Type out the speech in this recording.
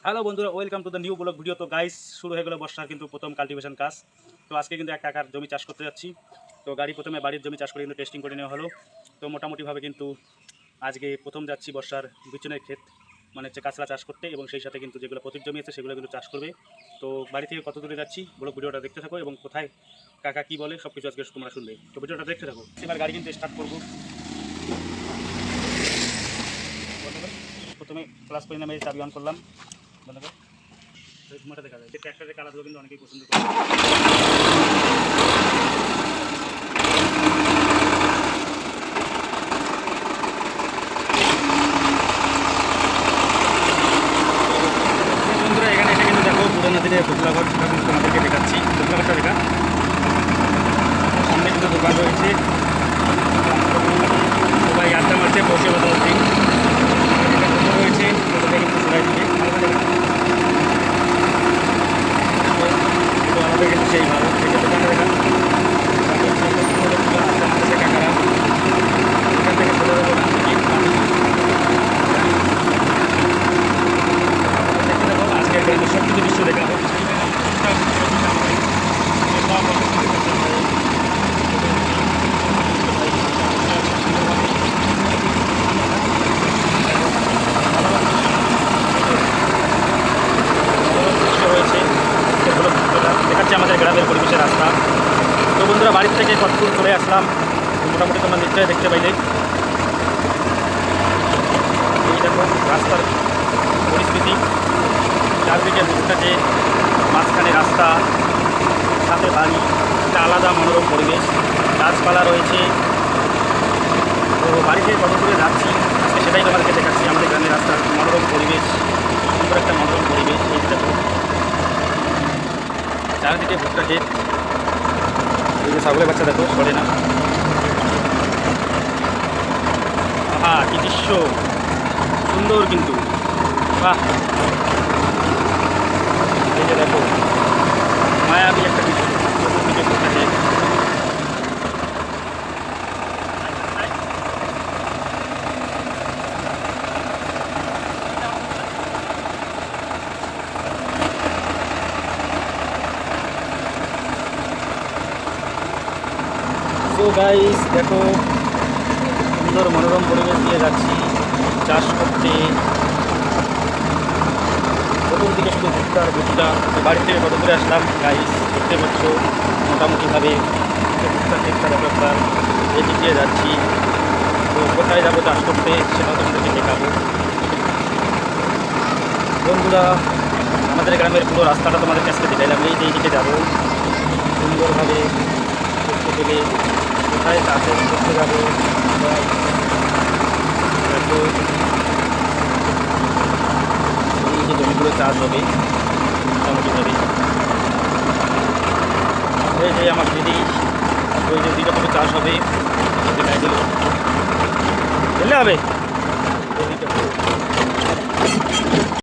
Hello বন্ধুরা welcome to the new blog video তো guys শুরু হয়ে গেলো বর্ষার কিন্তু প্রথম কাল্টিভেশন কাজ। তো আজকে কিন্তু এক কাকার জমি চাষ করতে যাচ্ছি। তো গাড়ি প্রথমে বাড়ির জমি চাষ করে কিন্তু টেস্টিং করে নেওয়া হলো। তো মোটামুটিভাবে কিন্তু আজকে প্রথম যাচ্ছি বর্ষার বিচনের ক্ষেত মানে হচ্ছে কাঁচলা চাষ করতে এবং সেই সাথে কিন্তু যেগুলো প্রতির জমি আছে সেগুলো কিন্তু চাষ করবে। তো বাড়ি থেকে কত দূরে যাচ্ছি ব্লগ ভিডিওটা দেখতে থাকো এবং কোথায় কাকা কী বলে সব কিছু আজকে তোমরা শুনবে। তো ভিডিওটা দেখতে থাকো। এবার গাড়ি কিন্তু স্টার্ট করব। প্রথমে ক্লাস করে নামে চাবি অন করলাম। এই ধোঁয়াটা দেখা যায়। যে ট্র্যাক্টরের কালারগুলো কিন্তু অনেকেই পছন্দ করে। পুরোনো দিনের পুতলা ঘর সেটা কিন্তু তোমাদেরকে দেখাচ্ছি। পুতলা দেখা। সামনে কিন্তু দোকান রয়েছে সবাই আড্ডা মারছে বসে কথা হচ্ছে এটা টোটো রয়েছে টোটোটা কিন্তু সবাই দিবে তো আমাদের কিন্তু সেই ভালো এই যে দোকানে দেখা কাকারা এখান থেকে ছোটো ছোটো গান থেকে পানি দেখতে থাকো আজকের গ্রামের সব কিছু দৃশ্য দেখা হোক দৃশ্য হয়েছে সেগুলো দেখাচ্ছে আমাদের গ্রামের পরিবেশের রাস্তা তো বন্ধুরা বাড়ির থেকে কতদূর চলে আসলাম, মোটামুটি তোমরা নিশ্চয়ই দেখতে পাইলে। এই দেখো, রাস্তার পরিস্থিতি। চারদিকে বুকটাকে মাঝখানে রাস্তা, সাথে বাড়ি, একটা আলাদা মনোরম পরিবেশ। গাছপালা রয়েছে। তো বাড়ি থেকে কত দূরে যাচ্ছি, আজকে সেটাই তোমাদেরকে দেখাচ্ছি, আমাদের গ্রামের রাস্তার মনোরম পরিবেশ, সুন্দর একটা মনোরম পরিবেশ। এই দেখো, চারিদিকে ভুট্টা যে ছাগলের বাচ্চা দেখো সরে না। আহা, কি দৃশ্য। সুন্দর কিন্তু। বাহ। এই যে দেখো মায়াবী একটা দৃশ্য চতুর্দিকে ভুট্টা ক্ষেত তো গাইস দেখো সুন্দর মনোরম পরিবেশ দিয়ে যাচ্ছি, চাষ করতে। চতুর্দিকে শুধু ভুট্টা আর ভুট্টা। বাড়ি থেকে কত দূরে আসলাম? গাইস দেখতে পাচ্ছ মোটামুটিভাবে ভুট্টা ঠিকঠাক ব্যাপার এদিক দিয়ে যাচ্ছি। তো কোথায় যাব চাষ করতে সেটাও তোমাদেরকে দেখাবো। বন্ধুরা, আমাদের গ্রামের পুরো রাস্তাটা তোমাদের কাছে দেখাইলাম। এই দিকে যাব, সুন্দরভাবে দেখতে পেলে কোথায় চাষের করতে যাব? এই যে জমিগুলো চাষ হবে মোটামুটিভাবে এই যে আমার দিদি, ওই যে দুই রকমের চাষ হবে দিল হবে।